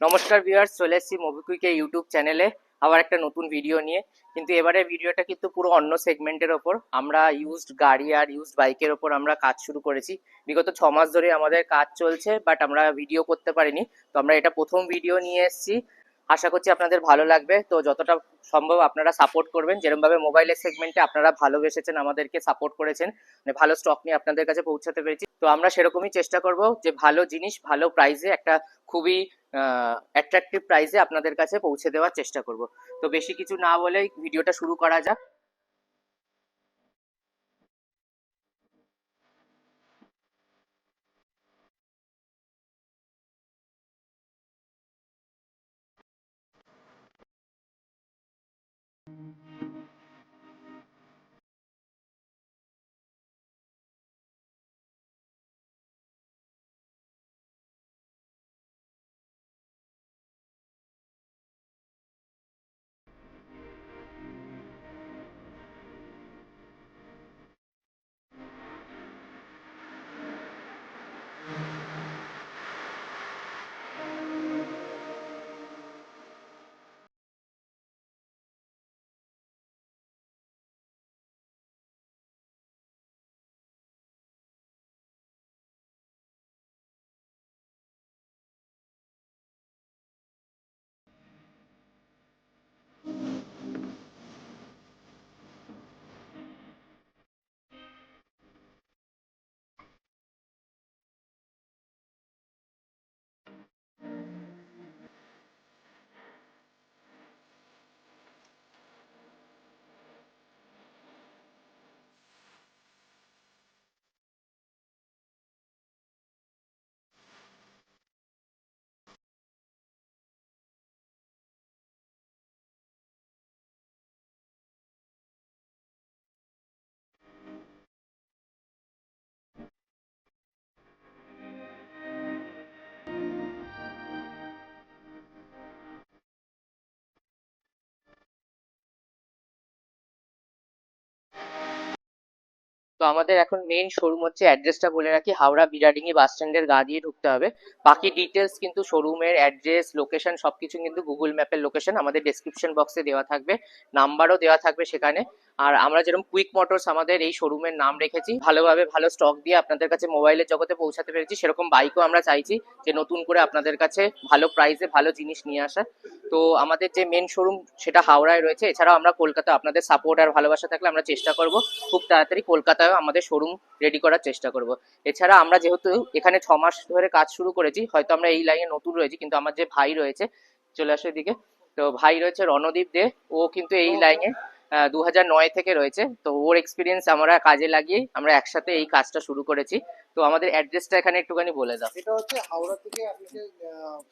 নমস্কার ভিউয়ার্স চলে এসেছি মোবিকুইকের ইউটিউব চ্যানেলে আবার একটা নতুন ভিডিও নিয়ে। কিন্তু এবারে ভিডিওটা কিন্তু পুরো অন্য সেগমেন্টের ওপর। আমরা ইউজড গাড়ি আর ইউজড বাইকের ওপর আমরা কাজ শুরু করেছি। বিগত ছ মাস ধরে আমাদের কাজ চলছে বাট আমরা ভিডিও করতে পারিনি। তো আমরা এটা প্রথম ভিডিও নিয়ে এসেছি। আশা করছি আপনাদের ভালো লাগবে। তো যতটা সম্ভব আপনারা সাপোর্ট করবেন। যেরকমভাবে মোবাইলের সেগমেন্টে আপনারা ভালোবেসেছেন, আমাদেরকে সাপোর্ট করেছেন মানে ভালো স্টক নিয়ে আপনাদের কাছে পৌঁছাতে পেরেছি। তো আমরা সেরকমই চেষ্টা করব যে ভালো জিনিস, ভালো প্রাইসে একটা খুবই অ্যাট্রাকটিভ প্রাইসে আপনাদের কাছে পৌঁছে দেওয়ার চেষ্টা করব। তো বেশি কিছু না বলে ভিডিওটা শুরু করা যাক। তো আমাদের এখন মেইন শোরুম হচ্ছে অ্যাড্রেসটা বলে রাখি, হাওড়া বিরাডিঙি বাস স্ট্যান্ডের গা দিয়ে ঢুকতে হবে। বাকি ডিটেলস কিন্তু শোরুমের অ্যাড্রেস লোকেশন সবকিছু কিন্তু গুগল ম্যাপের লোকেশন আমাদের ডেসক্রিপশন বক্সে দেওয়া থাকবে নাম্বারও দেওয়া থাকবে সেখানে। আর আমরা যেরকম কুইক মোটরস আমাদের এই শোরুমের নাম রেখেছি ভালোভাবে ভালো স্টক দিয়ে আপনাদের কাছে মোবাইলের জগতে পৌঁছাতে পেরেছি সেরকম বাইকও আমরা চাইছি যে নতুন করে আপনাদের কাছে ভালো প্রাইসে ভালো জিনিস নিয়ে আসা। তো আমাদের যে মেন শোরুম সেটা হাওড়ায় রয়েছে এছাড়াও আমরা কলকাতা আপনাদের সাপোর্ট আর ভালোবাসা থাকলে আমরা চেষ্টা করব খুব তাড়াতাড়ি কলকাতায় আমাদের শোরুম রেডি করার চেষ্টা করব। এছাড়া আমরা যেহেতু এখানে ছ মাস ধরে কাজ শুরু করেছি হয়তো আমরা এই লাইনে নতুন রয়েছি কিন্তু আমার যে ভাই রয়েছে চলে আসো এদিকে। তো ভাই রয়েছে রণদীপ দে ও কিন্তু এই লাইনে দু হাজার নয় থেকে রয়েছে। তো ওর এক্সপিরিয়েন্স আমরা কাজে লাগিয়ে আমরা একসাথে এই কাজটা শুরু করেছি। তো আমাদের অ্যাড্রেসটা এখানে একটুখানি বলে দাও। এটা হচ্ছে হাওড়া থেকে আপনাকে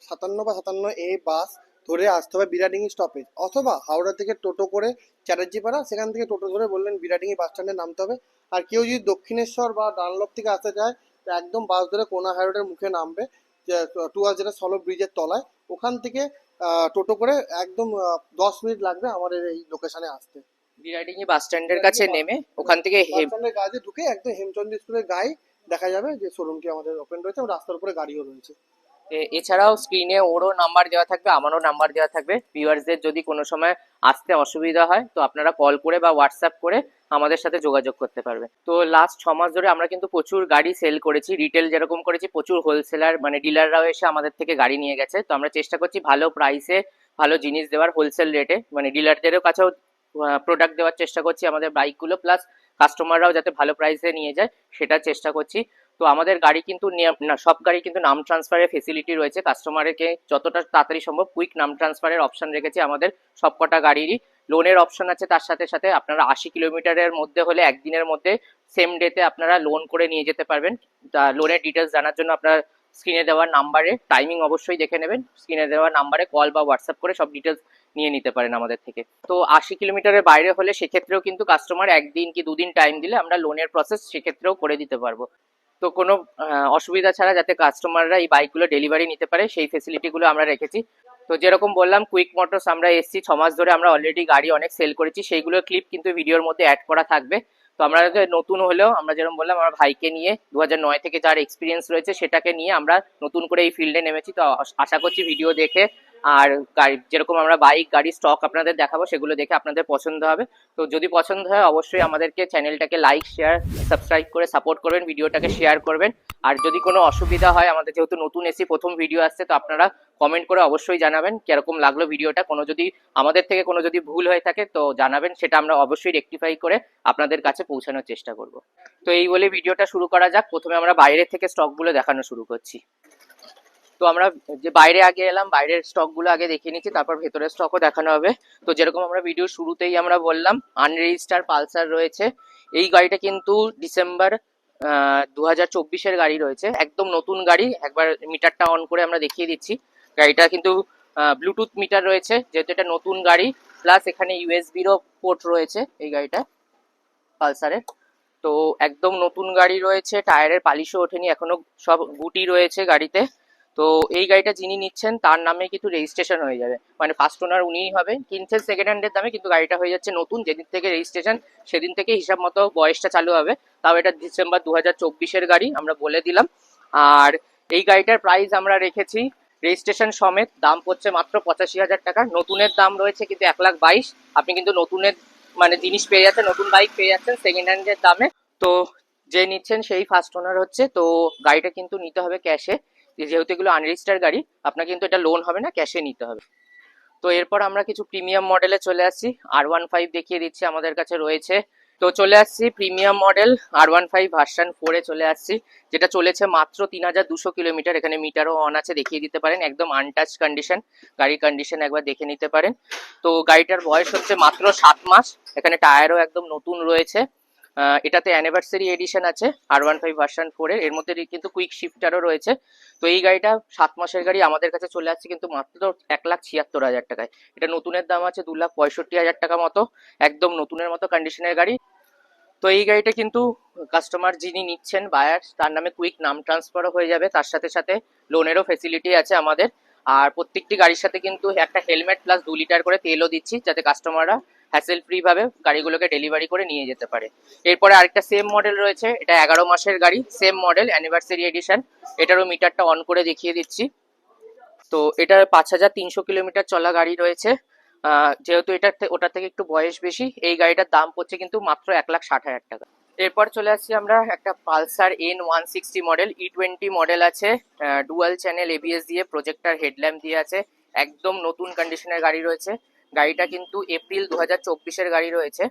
সাতান্ন বা সাতান্ন এ বাস ধরে আসতে হবে বিরাডিঙি স্টপেজ অথবা হাওড়া থেকে টোটো করে চ্যাটার্জিপাড়া, সেখান থেকে টোটো ধরে বললেন বিরাডিঙি বাস স্ট্যান্ডে নামতে হবে। আর কেউ যদি দক্ষিণেশ্বর বা ডানলপ থেকে আসতে চায়, তো একদম বাস ধরে কোনা হাইরোডের মুখে নামবে টুয়ার্স যেটা সলভ ব্রিজের তলায়। ওখান থেকে টোটো করে একদম দশ মিনিট লাগবে আমাদের এই লোকেশনে আসতে। বিরাডিঙি বাস স্ট্যান্ডের কাছে নেমে ওখান থেকে হেমচন্দ্রের ঢুকে একদম হেমচন্দ্র স্কুলের গায়ে দেখা যাবে যে শোরুমটি আমাদের ওপেন রয়েছে রাস্তার উপরে গাড়িও রয়েছে। এছাড়াও স্ক্রিনে ওরও নাম্বার দেওয়া থাকবে, আমারও নাম্বার দেওয়া থাকবে। ভিউয়ার্সদের যদি কোনো সময় আসতে অসুবিধা হয়, তো আপনারা কল করে বা হোয়াটসঅ্যাপ করে আমাদের সাথে যোগাযোগ করতে পারবে। তো লাস্ট ছ মাস ধরে আমরা কিন্তু প্রচুর গাড়ি সেল করেছি রিটেল যেরকম করেছি, প্রচুর হোলসেলার মানে ডিলাররাও এসে আমাদের থেকে গাড়ি নিয়ে গেছে। তো আমরা চেষ্টা করছি ভালো প্রাইসে ভালো জিনিস দেওয়ার হোলসেল রেটে মানে ডিলারদেরও কাছেও প্রোডাক্ট দেওয়ার চেষ্টা করছি আমাদের বাইকগুলো প্লাস কাস্টমাররাও যাতে ভালো প্রাইসে নিয়ে যায়, সেটার চেষ্টা করছি। তো আমাদের গাড়ি কিন্তু সব গাড়ি কিন্তু নাম ট্রান্সফারের ফেসিলিটি রয়েছে। কাস্টমারকে যতটা তাড়াতাড়ি সম্ভব কুইক নাম ট্রান্সফারের অপশন রেখেছি আমাদের সবকটা গাড়িরই। লোনের অপশন আছে তার সাথে সাথে আপনারা আশি কিলোমিটারের মধ্যে হলে একদিনের মধ্যে সেম ডেতে আপনারা লোন করে নিয়ে যেতে পারবেন। লোনের ডিটেলস জানার জন্য আপনারা স্ক্রিনে দেওয়া নাম্বারে টাইমিং অবশ্যই দেখে নেবেন। স্ক্রিনে দেওয়া নাম্বারে কল বা হোয়াটসঅ্যাপ করে সব ডিটেলস নিয়ে নিতে পারেন আমাদের থেকে। তো আশি কিলোমিটারের বাইরে হলে সেক্ষেত্রেও কিন্তু কাস্টমার একদিন কি দুদিন টাইম দিলে আমরা লোনের প্রসেস সেক্ষেত্রেও করে দিতে পারব। তো কোনো অসুবিধা ছাড়া যাতে কাস্টমাররা এই বাইকগুলো ডেলিভারি নিতে পারে, সেই ফেসিলিটিগুলো আমরা রেখেছি। তো যেরকম বললাম কুইক মোটরস আমরা এসছি, ছ মাস ধরে আমরা অলরেডি গাড়ি অনেক সেল করেছি সেইগুলোর ক্লিপ কিন্তু ভিডিওর মধ্যে অ্যাড করা থাকবে। তো আমরা নতুন হলেও, আমরা যেরকম বললাম, আমার ভাইকে নিয়ে দু নয় থেকে যার এক্সপিরিয়েন্স রয়েছে, সেটাকে নিয়ে আমরা নতুন করে এই ফিল্ডে নেমেছি। তো আশা করছি ভিডিও দেখে আর গাড়ি, যেরকম আমরা বাইক গাড়ি স্টক আপনাদের দেখাবো, সেগুলো দেখে আপনাদের পছন্দ হবে। তো যদি পছন্দ হয়, অবশ্যই আমাদেরকে চ্যানেলটাকে লাইক শেয়ার সাবস্ক্রাইব করে সাপোর্ট করবেন ভিডিওটাকে শেয়ার করবেন। আর যদি কোনো অসুবিধা হয়, আমাদের যেহেতু নতুন এসি প্রথম ভিডিও আসছে, তো আপনারা কমেন্ট করে অবশ্যই জানাবেন কীরকম লাগল ভিডিওটা কোনো যদি আমাদের থেকে কোনো যদি ভুল হয়ে থাকে, তো জানাবেন, সেটা আমরা অবশ্যই রেকটিফাই করে আপনাদের কাছে পৌঁছানোর চেষ্টা করব। তো এই বলে ভিডিওটা শুরু করা যাক। প্রথমে আমরা বাইরে থেকে স্টকগুলো দেখানো শুরু করছি। তো আমরা যে বাইরে আগে এলাম, বাইরের স্টকগুলো আগে দেখিয়ে নিচ্ছি, তারপর ভেতরের স্টকও দেখানো হবে। তো যেরকম আমরা ভিডিও শুরুতেই আমরা বললাম আনরেজিস্টার পালসার রয়েছে। এই গাড়িটা কিন্তু ডিসেম্বর দু হাজার চব্বিশের গাড়ি রয়েছে। একদম নতুন গাড়ি, একবার মিটারটা অন করে আমরা দেখিয়ে দিচ্ছি। গাড়িটা কিন্তু ব্লুটুথ মিটার রয়েছে, যেহেতু এটা নতুন গাড়ি প্লাস এখানে ইউএসবিরও পোর্ট রয়েছে এই গাড়িটা পালসারের তো একদম নতুন গাড়ি রয়েছে, টায়ারের পালিশও ওঠেনি, এখনও সব গুটি রয়েছে গাড়িতে। তো এই গাড়িটা যিনি নিচ্ছেন, তার নামে কিন্তু রেজিস্ট্রেশন হয়ে যাবে। মানে ফার্স্ট ওনার উনিই হবে কিনছেন সেকেন্ড হ্যান্ডের দামে, কিন্তু গাড়িটা হয়ে যাচ্ছে নতুন। যেদিন থেকে রেজিস্ট্রেশন সেদিন থেকে হিসাব মতো বয়সটা চালু হবে। তাও এটা ডিসেম্বর দু হাজার চব্বিশের গাড়ি, আমরা বলে দিলাম। আর এই গাড়িটার প্রাইস আমরা রেখেছি রেজিস্ট্রেশন সমেত। দাম পড়ছে মাত্র পঁচাশি হাজার টাকা। নতুনের দাম রয়েছে কিন্তু এক লাখ বাইশ। আপনি কিন্তু নতুনের মানে জিনিস পেয়ে যাচ্ছেন, নতুন বাইক পেয়ে যাচ্ছেন সেকেন্ড হ্যান্ডের দামে। তো যে নিচ্ছেন সেই ফার্স্ট ওনার হচ্ছে। তো গাড়িটা কিন্তু নিতে হবে ক্যাশে যেহেতু এগুলো আনরেজিস্টার গাড়ি আপনার কিন্তু এটা লোন হবে না ক্যাশে নিতে হবে। তো এরপর আমরা কিছু প্রিমিয়াম মডেলে চলে আসছি। আর ওয়ান ফাইভ দেখিয়ে দিচ্ছি, আমাদের কাছে রয়েছে। তো চলে আসছি প্রিমিয়াম মডেল আর ওয়ান ফাইভ ভার্সান ফোরে চলে আসছি, যেটা চলেছে মাত্র তিন হাজার দুশো কিলোমিটার। এখানে মিটারও অন আছে, দেখিয়ে দিতে পারেন। একদম আনটাচ কন্ডিশন গাড়ির কন্ডিশন একবার দেখে নিতে পারেন। তো গাড়িটার বয়স হচ্ছে মাত্র সাত মাস। এখানে টায়ারও একদম নতুন রয়েছে। এটাতে অ্যানিভার্সারি এডিশন আছে আর ওয়ান ফাইভ ভার্সান ফোরের এর। মধ্যে কিন্তু কুইক শিফটারও রয়েছে। তো এই গাড়িটা সাত মাসের গাড়ি আমাদের কাছে চলে আসছে কিন্তু মাত্র এক লাখ ছিয়াত্তর হাজার টাকায়। এটা নতুনের দাম আছে দু লাখ পঁয়ষট্টি হাজার টাকা মতো, একদম নতুনের মতো কন্ডিশনের গাড়ি। তো এই গাড়িটা কিন্তু কাস্টমার যিনি নিচ্ছেন বায়ার তার নামে কুইক নাম ট্রান্সফারও হয়ে যাবে। তার সাথে সাথে লোনেরও ফেসিলিটি আছে আমাদের। আর প্রত্যেকটি গাড়ির সাথে কিন্তু একটা হেলমেট প্লাস দু লিটার করে তেলও দিচ্ছি, যাতে কাস্টমাররা হ্যাসেল ফ্রি ভাবে গাড়িগুলোকে ডেলিভারি করে নিয়ে যেতে পারে। এরপরে আরেকটা সেম মডেল রয়েছে, এটা এগারো মাসের গাড়ি সেম মডেল অ্যানিভার্সারি এডিশন এটারও মিটারটা অন করে দেখিয়ে দিচ্ছি। তো এটা পাঁচ হাজার তিনশো কিলোমিটার চলা গাড়ি রয়েছে। যেহেতু এটার থে- ওটার থেকে একটু বয়স বেশি, এই গাড়িটার দাম পড়ছে কিন্তু মাত্র এক লাখ ষাট হাজার টাকা। এরপর চলে আসছি আমরা একটা Pulsar N one sixty model E twenty model আছে ডুয়াল চ্যানেল এবিএস দিয়ে প্রজেক্টার হেডল্যাম্প দিয়ে আছে, একদম নতুন কন্ডিশনের গাড়ি রয়েছে। গাড়িটা কিন্তু এপ্রিল দু হাজার চব্বিশের গাড়ি রয়েছে।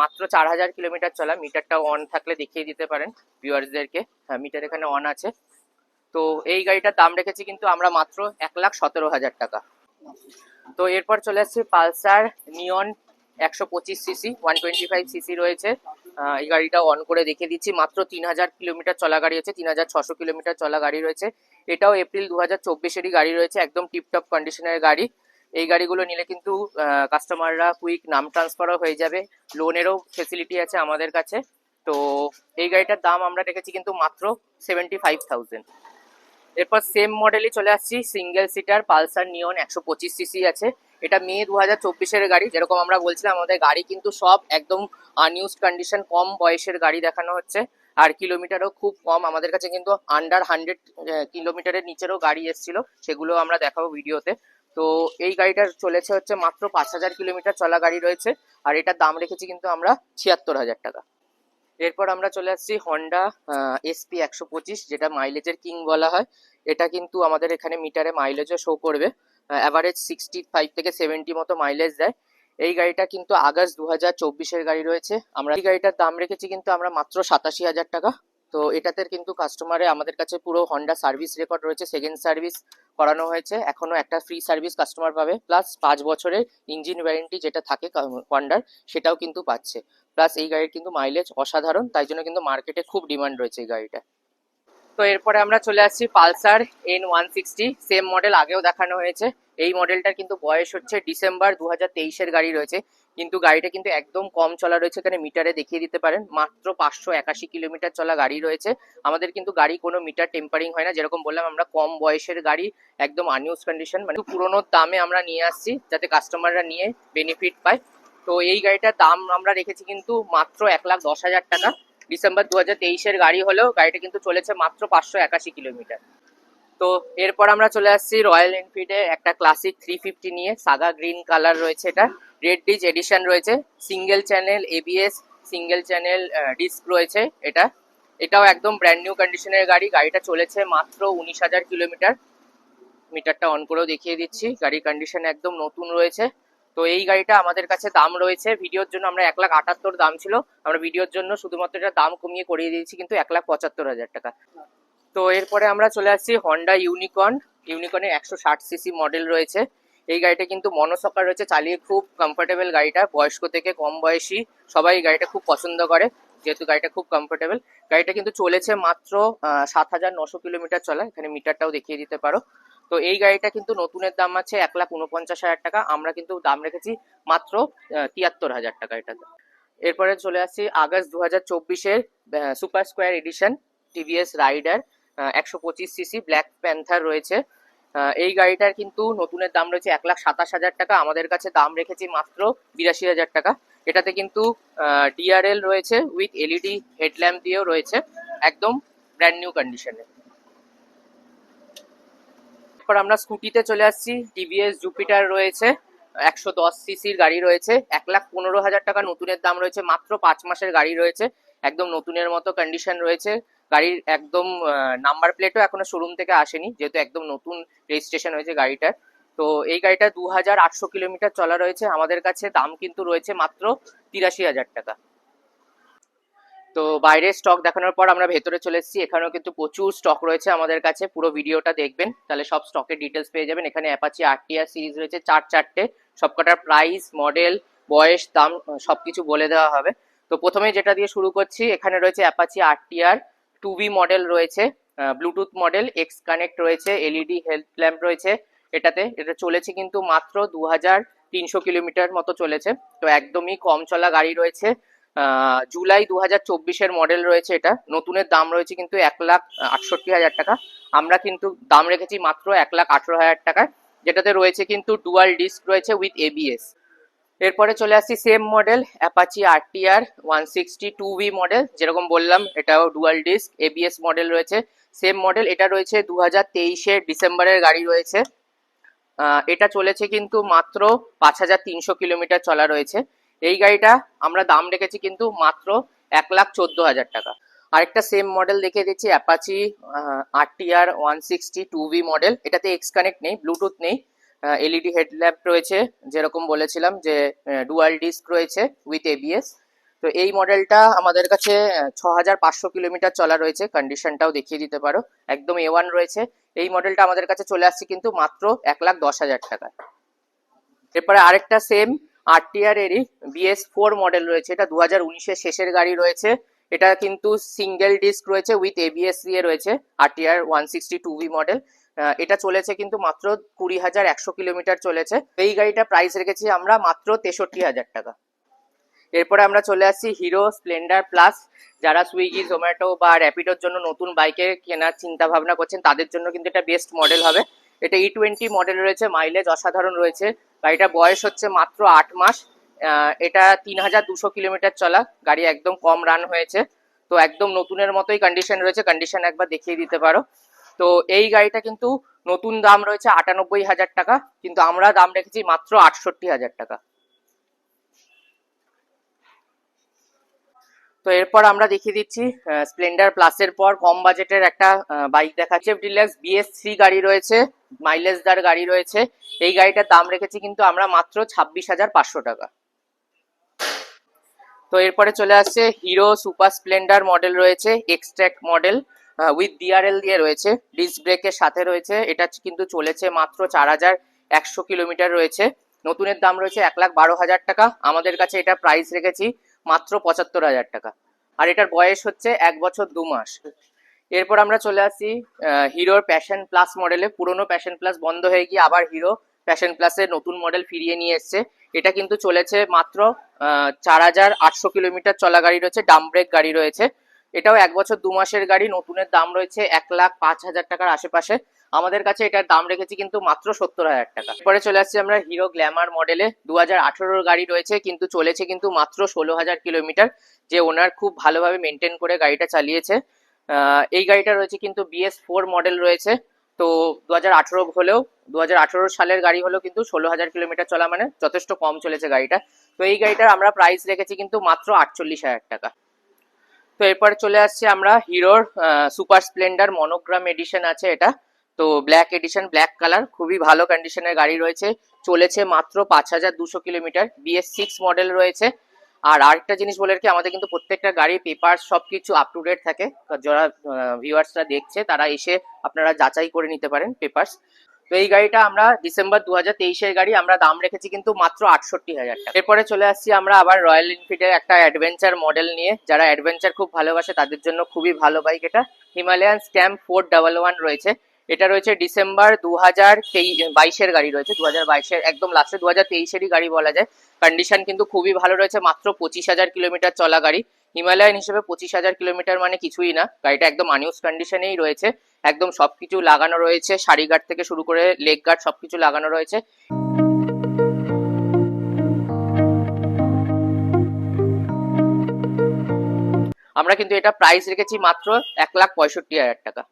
মাত্র চার হাজার কিলোমিটার চলা মিটারটা অন থাকলে দেখিয়ে দিতে পারেন ভিউয়ার্সদেরকে হ্যাঁ মিটার এখানে অন আছে। তো এই গাড়িটার দাম রেখেছি কিন্তু আমরা মাত্র এক লাখ সতেরো হাজার টাকা। তো এরপর চলে আসছে পালসার নিয়ন একশো পঁচিশ CC, one twenty five CC রয়েছে। এই গাড়িটা অন করে দেখে দিচ্ছি। মাত্র তিন হাজার কিলোমিটার চলা গাড়ি আছে তিন হাজার ছশো কিলোমিটার চলা গাড়ি রয়েছে। এটাও এপ্রিল দু হাজার চব্বিশেরই গাড়ি রয়েছে, একদম টিপটপ কন্ডিশনের গাড়ি। এই গাড়িগুলো নিলে কিন্তু কাস্টমাররা কুইক নাম ট্রান্সফারও হয়ে যাবে। লোনেরও ফেসিলিটি আছে আমাদের কাছে। তো এই গাড়িটার দাম আমরা রেখেছি কিন্তু মাত্র সেভেন্টি ফাইভ থাউজেন্ড এরপর সেম মডেলই চলে আসছি সিঙ্গেল সিটার পালসার নিয়ন একশো পঁচিশ সিসি আছে। এটা মে দু হাজার চব্বিশের গাড়ি। যেরকম আমরা বলছিলাম, আমাদের গাড়ি কিন্তু সব একদম আনইউজড কন্ডিশন কম বয়সের গাড়ি দেখানো হচ্ছে। আর কিলোমিটারও খুব কম। আমাদের কাছে কিন্তু আন্ডার হান্ড্রেড কিলোমিটারের নিচেরও গাড়ি এসেছিল। সেগুলো আমরা দেখাবো ভিডিওতে। তো এই গাড়িটার চলেছে হচ্ছে মাত্র পাঁচ হাজার কিলোমিটার চলা গাড়ি রয়েছে, আর এটার দাম রেখেছি কিন্তু আমরা ছিয়াত্তর হাজার টাকা। এরপর আমরা চলে আসছি হন্ডা এসপি একশো পঁচিশ, যেটা মাইলেজের কিং বলা হয়। এটা কিন্তু আমাদের এখানে মিটারে মাইলেজও শো করবে। অ্যাভারেজ সিক্সটি ফাইভ থেকে সেভেন্টি মতো মাইলেজ দেয়। এই গাড়িটা কিন্তু আগস্ট দু হাজার চব্বিশের গাড়ি রয়েছে। আমরা এই গাড়িটার দাম রেখেছি কিন্তু আমরা মাত্র সাতাশি হাজার টাকা। তো এটাতে কিন্তু কাস্টমারে আমাদের কাছে পুরো হন্ডা সার্ভিস রেকর্ড রয়েছে সেকেন্ড সার্ভিস করানো হয়েছে। এখনও একটা ফ্রি সার্ভিস কাস্টমার পাবে। প্লাস পাঁচ বছরের ইঞ্জিন ওয়ারেন্টি যেটা থাকে হন্ডার সেটাও কিন্তু পাচ্ছে। প্লাস এই গাড়ির কিন্তু মাইলেজ অসাধারণ, তাই জন্য কিন্তু মার্কেটে খুব ডিমান্ড রয়েছে এই গাড়িটা। তো এরপরে আমরা চলে আসছি Pulsar N one sixty same model আগেও দেখানো হয়েছে। এই মডেলটার কিন্তু বয়স হচ্ছে ডিসেম্বর দু হাজার তেইশের গাড়ি রয়েছে। কিন্তু গাড়িটা কিন্তু একদম কম চলা রয়েছে, এখানে মিটারে দেখিয়ে দিতে পারেন। মাত্র পাঁচশো একাশি কিলোমিটার চলা গাড়ি রয়েছে। আমাদের কিন্তু গাড়ি কোনো মিটার টেম্পারিং হয় না, যেরকম বললাম আমরা কম বয়সের গাড়ি, একদম আনইউজ কন্ডিশন মানে পুরোনো দামে আমরা নিয়ে আসছি, যাতে কাস্টমাররা নিয়ে বেনিফিট পায়। তো এই গাড়িটার দাম আমরা রেখেছি কিন্তু মাত্র এক লাখ দশ হাজার টাকা। ডিসেম্বর দু হাজার তেইশের গাড়ি হলেও গাড়িটা কিন্তু চলেছে মাত্র পাঁচশো একাশি কিলোমিটার তো এরপর আমরা চলে আসছি রয়্যাল এনফিল্ডে একটা ক্লাসিক থ্রি ফিফটি নিয়ে, সাদা গ্রিন কালার রয়েছে এটা রেড ডিজ এডিশন রয়েছে single channel ABS single channel disc রয়েছে এটা। এটাও একদম ব্র্যান্ড নিউ কন্ডিশনের গাড়ি, গাড়িটা চলেছে মাত্র উনিশ হাজার কিলোমিটার। মিটারটা অন করেও দেখিয়ে দিচ্ছি, গাড়ির কন্ডিশন একদম নতুন রয়েছে। তো এই গাড়িটা আমাদের কাছে দাম রয়েছে, ভিডিওর জন্য আমরা এক লাখ আটাত্তর দাম ছিল, আমরা ভিডিওর জন্য শুধুমাত্র এটা দাম কমিয়ে করিয়ে দিয়েছি, কিন্তু এক লাখ পঁচাত্তর হাজার টাকা। তো এরপরে আমরা চলে আসছি হন্ডা ইউনিকর্ন ইউনিকর্নের একশো ষাট সিসি মডেল রয়েছে। এই গাড়িটা কিন্তু মনোসকার রয়েছে, চালিয়ে খুব কমফোর্টেবল গাড়িটা। বয়স্ক থেকে কম বয়সী, সবাই গাড়িটা খুব পছন্দ করে, যেহেতু গাড়িটা খুব কমফোর্টেবল গাড়িটা কিন্তু চলেছে মাত্র সাত হাজার নশো কিলোমিটার চলা, এখানে মিটারটাও দেখিয়ে দিতে পারো। তো এই গাড়িটা কিন্তু নতুনের দাম আছে এক লাখ উনপঞ্চাশ হাজার টাকা, আমরা কিন্তু দাম রেখেছি মাত্র তিয়াত্তর হাজার টাকা এটাতে। এরপরে চলে আসছি আগস্ট দু হাজার চব্বিশের super squad edition TVS Raider একশো পঁচিশ সিসি ব্ল্যাক প্যান্থার রয়েছে। এই গাড়িটার কিন্তু নতুনের দাম রয়েছে এক লাখ সাতাশ হাজার টাকা। আমাদের কাছে দাম রেখেছি মাত্র বিরাশি হাজার টাকা। এটাতে কিন্তু ডিআরএল রয়েছে উইথ এলইডি হেডল্যাম্প দিয়েও রয়েছে, একদম ব্র্যান্ড নিউ কন্ডিশনে তারপর আমরা স্কুটিতে চলে আসছি। টিভিএস জুপিটার রয়েছে, একশো দশ সিসির গাড়ি রয়েছে, এক লাখ পনেরো হাজার টাকা নতুনের দাম রয়েছে, মাত্র পাঁচ মাসের গাড়ি রয়েছে। একদম নতুনের মতো কন্ডিশন রয়েছে। গাড়ির একদম নাম্বার প্লেটও এখনও শোরুম থেকে আসেনি, যেহেতু একদম নতুন রেজিস্ট্রেশন হয়েছে গাড়িটার। তো এই গাড়িটা দু হাজার আটশো কিলোমিটার চলা রয়েছে। আমাদের কাছে দাম কিন্তু রয়েছে মাত্র তিরাশি হাজার টাকা। তো বাইরে স্টক দেখানোর পর আমরা ভেতরে চলে এসেছি। এখানেও কিন্তু প্রচুর স্টক রয়েছে আমাদের কাছে। পুরো ভিডিওটা দেখবেন। তাহলে সব স্টকের ডিটেলস পেয়ে যাবেন। এখানে অ্যাপাচি আরটিআর সিরিজ রয়েছে, চার চারটে। সবকটার প্রাইস মডেল বয়স, দাম, সবকিছু বলে দেওয়া হবে। তো প্রথমে যেটা দিয়ে শুরু করছি, এখানে রয়েছে অ্যাপাচি আরটিআর টু মডেল রয়েছে ব্লুটুথ মডেল এক্স কানেক্ট রয়েছে এলইডি হেলথ ল্যাম্প রয়েছে এটাতে, এটা চলেছে কিন্তু মাত্র দু তিনশো কিলোমিটার মতো চলেছে, তো একদমই কম চলা গাড়ি রয়েছে জুলাই দু হাজার চব্বিশের মডেল রয়েছে এটা, নতুনের দাম রয়েছে কিন্তু এক লাখ আটষট্টি হাজার টাকা, আমরা কিন্তু দাম রেখেছি মাত্র এক লাখ আঠেরো হাজার টাকায়, যেটাতে রয়েছে কিন্তু ডুয়াল ডিস্ক রয়েছে উইথ এবিএস এরপরে চলে আসছি same model Apache RTR one sixty two V model যেরকম বললাম, এটাও ডুয়াল ডিস্ক এবিএস মডেল রয়েছে। সেম মডেল এটা রয়েছে দু হাজার তেইশের ডিসেম্বরের গাড়ি রয়েছে। এটা চলেছে কিন্তু মাত্র পাঁচ হাজার তিনশো কিলোমিটার চলা রয়েছে। এই গাড়িটা আমরা দাম রেখেছি কিন্তু মাত্র এক লাখ চোদ্দ হাজার টাকা। আরেকটা সেম মডেল দেখিয়ে দিচ্ছি Apache RTR one sixty two V model এটাতে এক্স কানেক্ট নেই ব্লুটুথ নেই। এলইডি হেডল্যাম্প রয়েছে, যেরকম বলেছিলাম যে ডুয়াল ডিস্ক রয়েছে উইথ এবিএস তো এই মডেলটা আমাদের কাছে ছ হাজার পাঁচশো কিলোমিটার চলা রয়েছে কন্ডিশনটাও দেখিয়ে দিতে পারো। একদম এ ওয়ান রয়েছে। এই মডেলটা আমাদের কাছে চলে আসছে কিন্তু মাত্র এক লাখ দশ হাজার টাকা এরপরে আরেকটা সেম আরটিআর এরই বিএস ফোর মডেল রয়েছে। এটা দু হাজার উনিশের শেষের গাড়ি রয়েছে। এটা কিন্তু সিঙ্গেল ডিস্ক রয়েছে উইথ এবিএস দিয়ে রয়েছে RTR one sixty two V model এটা চলেছে কিন্তু মাত্র কুড়ি হাজার একশো কিলোমিটার চলেছে। এই গাড়িটা প্রাইস রেখেছি আমরা মাত্র তেষট্টি হাজার টাকা। এরপরে আমরা চলে আসছি হিরো স্প্লেন্ডার প্লাস যারা সুইগি জোম্যাটো বা র্যাপিডোর জন্য নতুন বাইকে কেনার চিন্তা ভাবনা করছেন, তাদের জন্য কিন্তু এটা বেস্ট মডেল হবে। এটা ই টোয়েন্টি মডেল রয়েছে মাইলেজ অসাধারণ রয়েছে। গাড়িটার বয়স হচ্ছে মাত্র আট মাস। এটা তিন হাজার দুশো কিলোমিটার চলা। গাড়ি একদম কম রান হয়েছে। তো একদম নতুনের মতোই কন্ডিশন রয়েছে। কন্ডিশন একবার দেখিয়ে দিতে পারো। তো এই গাড়িটা কিন্তু নতুন দাম রয়েছে আটানব্বই হাজার টাকা, কিন্তু আমরা দাম রেখেছি মাত্র আটষট্টি হাজার টাকা। তো এরপর আমরা দেখিয়ে দিচ্ছি স্প্লেন্ডার প্লাসের পর কম বাজেটের একটা বাইক দেখাচ্ছে। ডিলাক্স বিএস থ্রি গাড়ি রয়েছে মাইলেজদার গাড়ি রয়েছে। এই গাড়িটার দাম রেখেছি কিন্তু আমরা মাত্র ছাব্বিশ হাজার পাঁচশো টাকা। তো এরপরে চলে আসছে হিরো সুপার স্প্লেন্ডার মডেল রয়েছে এক্সট্র্যাক্ট মডেল উইথ ডিআরএল দিয়ে রয়েছে। ডিস্ক ব্রেকের সাথে রয়েছে। এটা কিন্তু চলেছে মাত্র চার হাজার একশো কিলোমিটার রয়েছে। নতুনের দাম রয়েছে এক লাখ বারো হাজার টাকা। আমাদের কাছে এটা প্রাইস রেখেছি মাত্র পঁচাত্তর হাজার টাকা। আর এটার বয়স হচ্ছে এক বছর দু মাস। এরপর আমরা চলে আসি হিরোর প্যাশন প্লাস মডেলে পুরনো প্যাশন প্লাস বন্ধ হয়ে গিয়ে আবার হিরো প্যাশন প্লাসের নতুন মডেল ফিরিয়ে নিয়ে এসছে। এটা কিন্তু চলেছে মাত্র চার হাজার আটশো কিলোমিটার চলা গাড়ি রয়েছে ডাম ব্রেক গাড়ি রয়েছে। এটাও এক বছর দু মাসের গাড়ি, নতুনের দাম রয়েছে এক লাখ পাঁচ হাজার টাকার আশেপাশে। আমাদের কাছে এটার দাম রেখেছি কিন্তু মাত্র সত্তর হাজার টাকা। পরে চলে আসছি আমরা হিরো গ্ল্যামার মডেলে। দু হাজার গাড়ি রয়েছে কিন্তু চলেছে কিন্তু মাত্র ষোলো হাজার কিলোমিটার, যে ওনার খুব ভালোভাবে মেনটেন করে গাড়িটা চালিয়েছে। এই গাড়িটা রয়েছে কিন্তু বিএস ফোর মডেল রয়েছে। তো দু হাজার আঠেরো হলেও দু হাজার আঠেরো সালের গাড়ি হলেও কিন্তু ষোলো হাজার কিলোমিটার চলা মানে যথেষ্ট কম চলেছে গাড়িটা। তো এই গাড়িটার আমরা প্রাইস রেখেছি কিন্তু মাত্র আটচল্লিশ হাজার টাকা। তো এরপরে চলে আসছি আমরা হিরোর সুপার স্প্লেন্ডার মনোগ্রাম এডিশন আছে এটা। তো ব্ল্যাক এডিশন, ব্ল্যাক কালার, খুবই ভালো কন্ডিশনের গাড়ি রয়েছে। চলেছে মাত্র পাঁচ হাজার দুশো কিলোমিটার বিএস সিক্স মডেল রয়েছে। আর আরেকটা জিনিস বলে রাখি, আমাদের কিন্তু প্রত্যেকটা গাড়ি পেপার সব কিছু আপ টু ডেট থাকে। যারা ভিউয়ার্সরা দেখছে, তারা এসে আপনারা যাচাই করে নিতে পারেন পেপারস তো এই গাড়িটা আমরা ডিসেম্বর দু হাজার তেইশের গাড়ি আমরা দাম রেখেছি কিন্তু মাত্র আটষট্টি হাজার টাকা। এরপরে চলে আসছি আমরা আবার রয়্যাল এনফিল্ডের একটা অ্যাডভেঞ্চার মডেল নিয়ে। যারা অ্যাডভেঞ্চার খুব ভালোবাসে তাদের জন্য খুবই ভালো বাইক এটা। হিমালয়ান স্ট্যাম্প ফোর ডাবল ওয়ান রয়েছে। এটা রয়েছে ডিসেম্বর দু হাজার বাইশের গাড়ি রয়েছে। দু হাজার বাইশের একদম লাস্টে দু হাজার তেইশেরই গাড়ি বলা যায়। কন্ডিশন কিন্তু খুবই ভালো রয়েছে, মাত্র পঁচিশ হাজার কিলোমিটার চলা গাড়ি। হিমালয়ান হিসেবে পঁচিশ হাজার কিলোমিটার মানে কিছুই না। গাড়িটা একদম আনইউজ কন্ডিশনেই রয়েছে। একদম সবকিছু লাগানো রয়েছে শাড়ি গার্ড থেকে শুরু করে লেগ গার্ড সবকিছু লাগানো রয়েছে। আমরা কিন্তু এটা প্রাইস রেখেছি মাত্র এক লাখ পঁয়ষট্টি হাজার টাকা।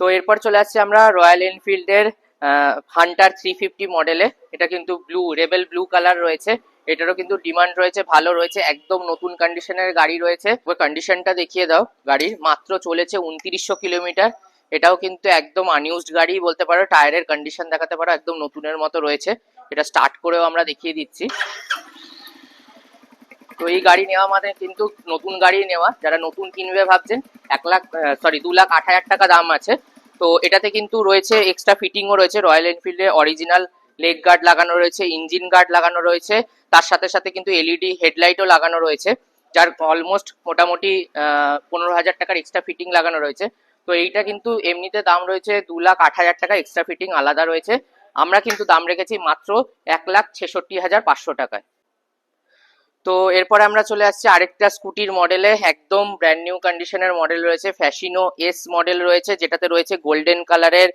তো এরপর চলে আসছি আমরা রয়্যাল এনফিল্ডের হান্টার থ্রি ফিফটি মডেলে এটা কিন্তু ব্লু রেবেল ব্লু কালার রয়েছে। এটারও কিন্তু ডিমান্ড রয়েছে, ভালো রয়েছে, একদম নতুন কন্ডিশনের গাড়ি রয়েছে। কন্ডিশনটা দেখিয়ে দাও গাড়ির মাত্র চলেছে উনত্রিশশো কিলোমিটার। এটাও কিন্তু একদম আনইউজড গাড়ি বলতে পারো, টায়ারের কন্ডিশন দেখাতে পারো, একদম নতুনের মতো রয়েছে। এটা স্টার্ট করেও আমরা দেখিয়ে দিচ্ছি। তো এই গাড়ি নেওয়া মানে কিন্তু নতুন গাড়ি নেওয়া। যারা নতুন কিনবে ভাবছেন, এক লাখ সরি দু লাখ আট হাজার টাকা দাম আছে। তো এটাতে কিন্তু রয়েছে এক্সট্রা ফিটিংও রয়েছে রয়্যাল এনফিল্ডের অরিজিনাল লেগ গার্ড লাগানো রয়েছে ইঞ্জিন গার্ড লাগানো রয়েছে। তার সাথে সাথে কিন্তু এলইডি হেডলাইটও লাগানো রয়েছে, যার অলমোস্ট মোটামুটি পনেরো হাজার টাকার এক্সট্রা ফিটিং লাগানো রয়েছে। তো এইটা কিন্তু এমনিতে দাম রয়েছে দু লাখ আট হাজার টাকা এক্সট্রা ফিটিং আলাদা রয়েছে। আমরা কিন্তু দাম রেখেছি মাত্র এক লাখ ছেষট্টি হাজার পাঁচশো টাকায়। তো এরপরে আমরা চলে আসছি আরেকটা স্কুটির মডেলে একদম ব্র্যান্ড নিউ কন্ডিশনের মডেল রয়েছে ফ্যাশিনো এস মডেল রয়েছে, যেটাতে রয়েছে গোল্ডেন কালারের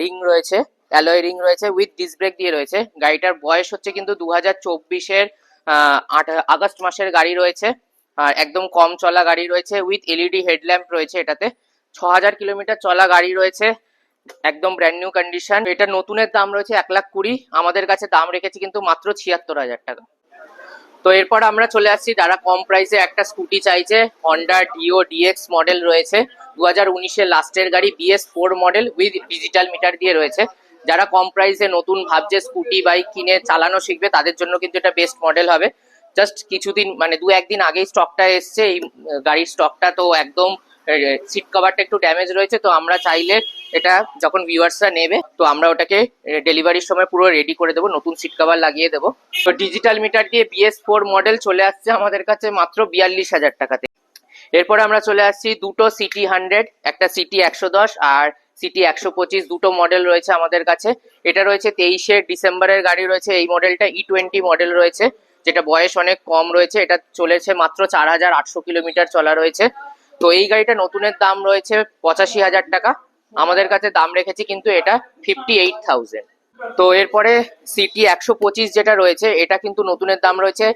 রিং রয়েছে। অ্যালয় রিং রয়েছে উইথ ডিস ব্রেক দিয়ে রয়েছে। গাড়িটার বয়স হচ্ছে কিন্তু দু হাজার চব্বিশের আগস্ট মাসের গাড়ি রয়েছে। আর একদম কম চলা গাড়ি রয়েছে উইথ এলইডি হেডল্যাম্প রয়েছে এটাতে। ছ হাজার কিলোমিটার চলা গাড়ি রয়েছে, একদম ব্র্যান্ড নিউ কন্ডিশন এটা নতুনের দাম রয়েছে এক লাখ কুড়ি। আমাদের কাছে দাম রেখেছি কিন্তু মাত্র ছিয়াত্তর হাজার টাকা। তো এরপর আমরা চলে আসছি যারা কম প্রাইসে একটা স্কুটি চাইছে হন্ডা ডিও ডিএক্স মডেল রয়েছে। দু হাজার উনিশের লাস্টের গাড়ি BS four model with digital meter দিয়ে রয়েছে। যারা কম প্রাইসে নতুন ভাবছে স্কুটি বাইক কিনে চালানো শিখবে, তাদের জন্য কিন্তু এটা বেস্ট মডেল হবে। জাস্ট কিছুদিন মানে দু একদিন আগেই স্টকটা এসছে, এই গাড়ির স্টকটা তো একদম সিট কভারটা একটু ড্যামেজ রয়েছে, তো আমরা চাইলে এটা যখন ভিউয়ার্সরা নেবে, তো আমরা ওটাকে ডেলিভারির সময় পুরো রেডি করে দেবো, নতুন সিট কভার লাগিয়ে দেবো। তো ডিজিটাল মিটার দিয়ে বিএস ফোর মডেল চলে আসছে আমাদের কাছে মাত্র বিয়াল্লিশ হাজার টাকাতে। এরপর আমরা চলে আসছি দুটো সিটি হান্ড্রেড একটা সিটি একশো দশ আর সিটি একশো পঁচিশ, দুটো মডেল রয়েছে আমাদের কাছে। এটা রয়েছে তেইশে ডিসেম্বরের গাড়ি রয়েছে। এই মডেলটা ই টোয়েন্টি মডেল রয়েছে, যেটা বয়স অনেক কম রয়েছে। এটা চলেছে মাত্র চার হাজার আটশো কিলোমিটার চলা রয়েছে। তো এই গাড়িটা নতুনের দাম রয়েছে পঁচাশি হাজার টাকা। আমাদের কাছে দাম রেখেছি কিন্তু এটা ফিফটি এইট থাউজেন্ড তো এরপরে সিটি একশো পঁচিশ যেটা রয়েছে, এটা কিন্তু নতুনের দাম রয়েছে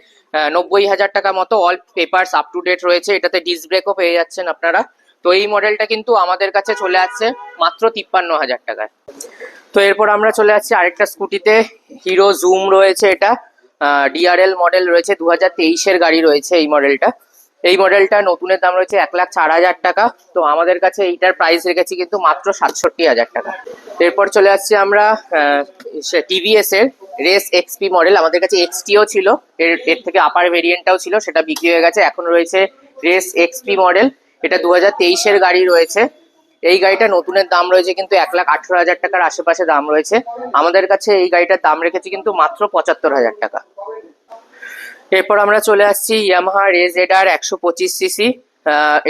নব্বই হাজার টাকা মতো। All papers up to date রয়েছে। এটাতে ডিস ব্রেকও পেয়ে যাচ্ছেন আপনারা। তো এই মডেলটা কিন্তু আমাদের কাছে চলে আসছে মাত্র তিপ্পান্ন হাজার টাকায়। তো এরপর আমরা চলে আসছি আরেকটা স্কুটিতে, হিরো জুম রয়েছে এটা ডিআরএল মডেল রয়েছে দু হাজার তেইশের গাড়ি রয়েছে এই মডেলটা। এই মডেলটা নতুনের দাম রয়েছে এক লাখ চার হাজার টাকা, তো আমাদের কাছে এইটার প্রাইস রেখেছি কিন্তু মাত্র সাতষট্টি হাজার টাকা। এরপর চলে আসছি আমরা টিভিএস এর রেস এক্সপি মডেল, আমাদের কাছে এক্সটিও ছিল, এর এর থেকে আপার ভেরিয়েন্টটাও ছিল, সেটা বিক্রি হয়ে গেছে, এখন রয়েছে রেস এক্সপি মডেল। এটা দু হাজার তেইশের গাড়ি রয়েছে। এই গাড়িটা নতুনের দাম রয়েছে কিন্তু এক লাখ আঠারো হাজার টাকার আশেপাশে দাম রয়েছে। আমাদের কাছে এই গাড়িটার দাম রেখেছি কিন্তু মাত্র পঁচাত্তর হাজার টাকা। এরপর আমরা চলে আসছি ইয়ামাহা রেজেড আর একশো পঁচিশ সিসি।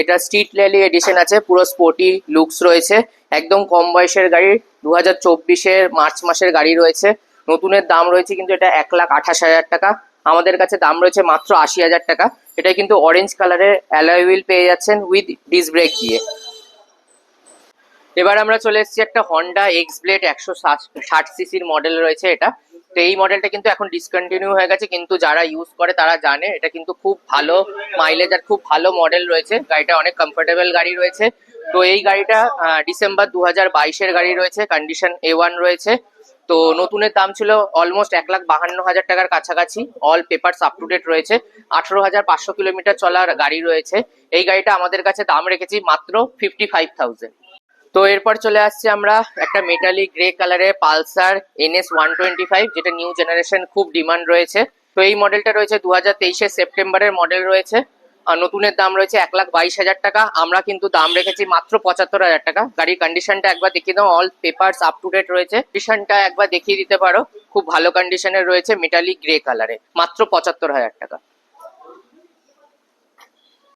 এটা স্ট্রিট র্যালি এডিশন আছে, পুরো স্পোর্টি লুকস রয়েছে। একদম কম বয়সের গাড়ি দু হাজার চব্বিশের মার্চ মাসের গাড়ি রয়েছে। নতুনের দাম রয়েছে কিন্তু এটা এক লাখ আঠাশ হাজার টাকা। আমাদের কাছে দাম রয়েছে মাত্র আশি হাজার টাকা। এটা কিন্তু অরেঞ্জ কালারের অ্যালয় হুইল পেয়ে যাচ্ছেন উইথ ডিস ব্রেক দিয়ে। এবার আমরা চলে এসেছি একটা হন্ডা এক্স ব্লেড একশো ষাট সিসির মডেল রয়েছে এটা। তো এই মডেলটা কিন্তু এখন ডিসকন্টিনিউ হয়ে গেছে, কিন্তু যারা ইউজ করে তারা জানে এটা কিন্তু খুব ভালো মাইলেজ আর খুব ভালো মডেল রয়েছে। গাড়িটা অনেক কমফোর্টেবল গাড়ি রয়েছে। তো এই গাড়িটা ডিসেম্বর দু হাজার বাইশের গাড়ি রয়েছে কন্ডিশন এ ওয়ান রয়েছে। তো নতুনের দাম ছিল অলমোস্ট এক লাখ বাহান্ন হাজার টাকার কাছাকাছি। All papers up to date রয়েছে। আঠারো হাজার পাঁচশো কিলোমিটার চলার গাড়ি রয়েছে। এই গাড়িটা আমাদের কাছে দাম রেখেছি মাত্র ফিফটি ফাইভ থাউজেন্ড তো এরপর চলে আসছি আমরা একটা মেটালিক গ্রে কালারের Pulsar NS one twenty five, যেটা নিউ জেনারেশন খুব ডিমান্ড রয়েছে। তো এই মডেলটা রয়েছে দু হাজার তেইশের সেপ্টেম্বরের মডেল রয়েছে। নতুনের দাম রয়েছে এক লাখ বাইশ হাজার টাকা। আমরা কিন্তু দাম রেখেছি মাত্র পঁচাত্তর হাজার টাকা। গাড়ির কন্ডিশনটা একবার দেখিয়ে দাও। All papers up to date রয়েছে। কন্ডিশনটা একবার দেখিয়ে দিতে পারো। খুব ভালো কন্ডিশনের রয়েছে মেটালিক গ্রে কালারে মাত্র পঁচাত্তর হাজার টাকা।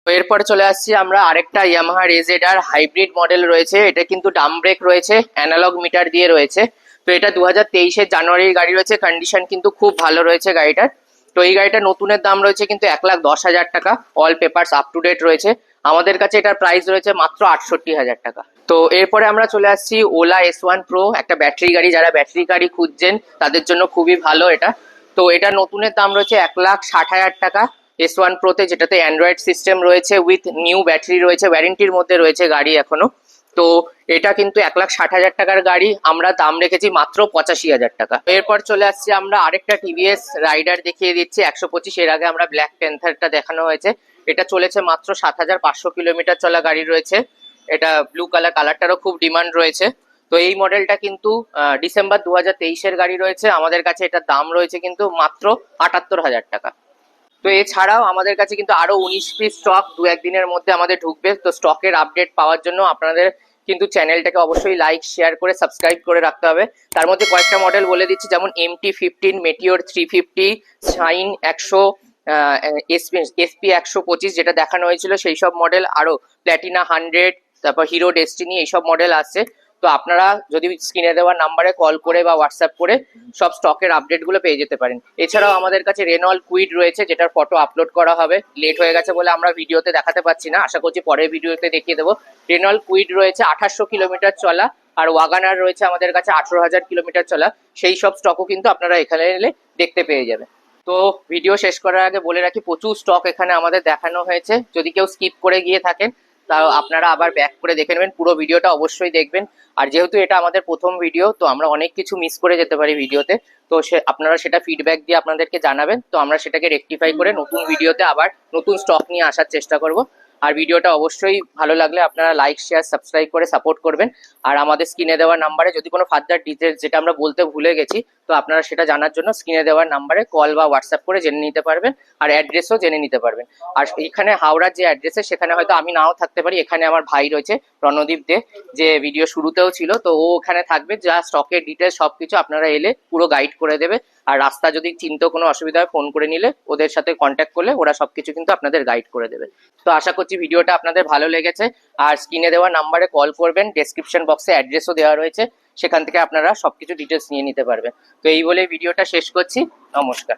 এরপরে চলে আসছি আমরা আরেকটা ইয়ামাহা রেজেডার হাইব্রিড মডেল রয়েছে। এটা কিন্তু ডাম ব্রেক রয়েছে অ্যানালগ মিটার দিয়ে রয়েছে। তো এটা দু হাজার জানুয়ারির গাড়ি রয়েছে। কন্ডিশন কিন্তু খুব ভালো রয়েছে গাড়িটার। তো এই গাড়িটা নতুনের দাম রয়েছে কিন্তু এক লাখ দশ হাজার টাকা। All papers up to date রয়েছে। আমাদের কাছে এটার প্রাইস রয়েছে মাত্র আটষট্টি হাজার টাকা। তো এরপরে আমরা চলে আসছি ওলা এস ওয়ান প্রো একটা ব্যাটারি গাড়ি। যারা ব্যাটারি গাড়ি খুঁজছেন, তাদের জন্য খুবই ভালো এটা। তো এটা নতুনের দাম রয়েছে এক লাখ ষাট হাজার টাকা। এস ওয়ান প্রোতে যেটাতে অ্যান্ড্রয়েড সিস্টেম রয়েছে উইথ নিউ ব্যাটারি রয়েছে ওয়ারেন্টির মধ্যে রয়েছে গাড়ি এখনও। তো এটা কিন্তু এক লাখ ষাট হাজার টাকার গাড়ি। আমরা দাম রেখেছি মাত্র পঁচাশি হাজার টাকা। এরপর চলে আসছি আমরা আরেকটা টিভিএস রাইডার দেখিয়ে দিচ্ছি। একশো পঁচিশ এর আগে আমরা ব্ল্যাক প্যান্থারটা দেখানো হয়েছে। এটা চলেছে মাত্র সাত হাজার পাঁচশো কিলোমিটার চলা গাড়ি রয়েছে। এটা ব্লু কালার কালারটারও খুব ডিমান্ড রয়েছে। তো এই মডেলটা কিন্তু ডিসেম্বর দু হাজার তেইশের গাড়ি রয়েছে। আমাদের কাছে এটার দাম রয়েছে কিন্তু মাত্র আটাত্তর হাজার টাকা। তো এছাড়াও আমাদের কাছে কিন্তু আরও উনিশ পিস স্টক দু একদিনের মধ্যে আমাদের ঢুকবে। তো স্টকের আপডেট পাওয়ার জন্য আপনাদের কিন্তু চ্যানেলটাকে অবশ্যই লাইক শেয়ার করে সাবস্ক্রাইব করে রাখতে হবে। তার মধ্যে কয়েকটা মডেল বলে দিচ্ছি, যেমন MT fifteen Meteor three fifty Shine একশো এসপি একশো পঁচিশ যেটা দেখানো হয়েছিল, সেই সব মডেল আরও প্ল্যাটিনা হান্ড্রেড তারপর হিরো ডেস্টিনি এইসব মডেল আসছে। তো আপনারা যদি স্ক্রিনে দেওয়া নাম্বারে কল করে বা হোয়াটসঅ্যাপ করে সব স্টকের আপডেটগুলো পেয়ে যেতে পারেন। এছাড়াও আমাদের কাছে রেনল কুইড রয়েছে, যেটার ফটো আপলোড করা হবে। লেট হয়ে গেছে বলে আমরা ভিডিওতে দেখাতে পাচ্ছি না। আশা করছি পরের ভিডিওতে দেখিয়ে দেবো। রেনল কুইড রয়েছে আঠাশশো কিলোমিটার চলা আর ওয়াগানার রয়েছে আমাদের কাছে আঠারো হাজার কিলোমিটার চলা। সেই সব স্টকও কিন্তু আপনারা এখানে এলে দেখতে পেয়ে যাবেন। তো ভিডিও শেষ করার আগে বলে রাখি, প্রচুর স্টক এখানে আমাদের দেখানো হয়েছে। যদি কেউ স্কিপ করে গিয়ে থাকেন তাও আপনারা আবার ব্যাক করে দেখে নেবেন। পুরো ভিডিওটা অবশ্যই দেখবেন। আর যেহেতু এটা আমাদের প্রথম ভিডিও তো আমরা অনেক কিছু মিস করে যেতে পারি ভিডিওতে তো। সে, আপনারা সেটা ফিডব্যাক দিয়ে আপনাদেরকে জানাবেন। তো আমরা সেটাকে রেকটিফাই করে নতুন ভিডিওতে আবার নতুন স্টক নিয়ে আসার চেষ্টা করব। আর ভিডিওটা অবশ্যই ভালো লাগলে আপনারা লাইক শেয়ার সাবস্ক্রাইব করে সাপোর্ট করবেন। আর আমাদের স্ক্রিনে দেওয়া নাম্বারে যদি কোনো ফার্দার ডিটেলস যেটা আমরা বলতে ভুলে গেছি, তো আপনারা সেটা জানার জন্য স্ক্রিনে দেওয়ার নাম্বারে কল বা হোয়াটসঅ্যাপ করে জেনে নিতে পারবেন আর অ্যাড্রেসও জেনে নিতে পারবেন। আর এখানে হাওড়ার যে অ্যাড্রেসে সেখানে হয়তো আমি নাও থাকতে পারি। এখানে আমার ভাই রয়েছে রণদীপ দে, যে ভিডিও শুরুতেও ছিল। তো ও ওখানে থাকবে যা স্টকের ডিটেলস সবকিছু আপনারা এলে পুরো গাইড করে দেবে। আর রাস্তা যদি চিনতে কোনো অসুবিধা হয় ফোন করে নিলে ওদের সাথে কন্ট্যাক্ট করলে ওরা সবকিছু কিন্তু আপনাদের গাইড করে দেবে। তো আশা করছি ভিডিওটা আপনাদের ভালো লেগেছে, আর স্ক্রিনে দেওয়া নাম্বারে কল করবেন ডেসক্রিপশন বক্সে অ্যাড্রেসও দেওয়া রয়েছে, সেখান থেকে আপনারা সবকিছু ডিটেলস নিয়ে নিতে পারবেন। তো এই বলে ভিডিওটা শেষ করছি, নমস্কার।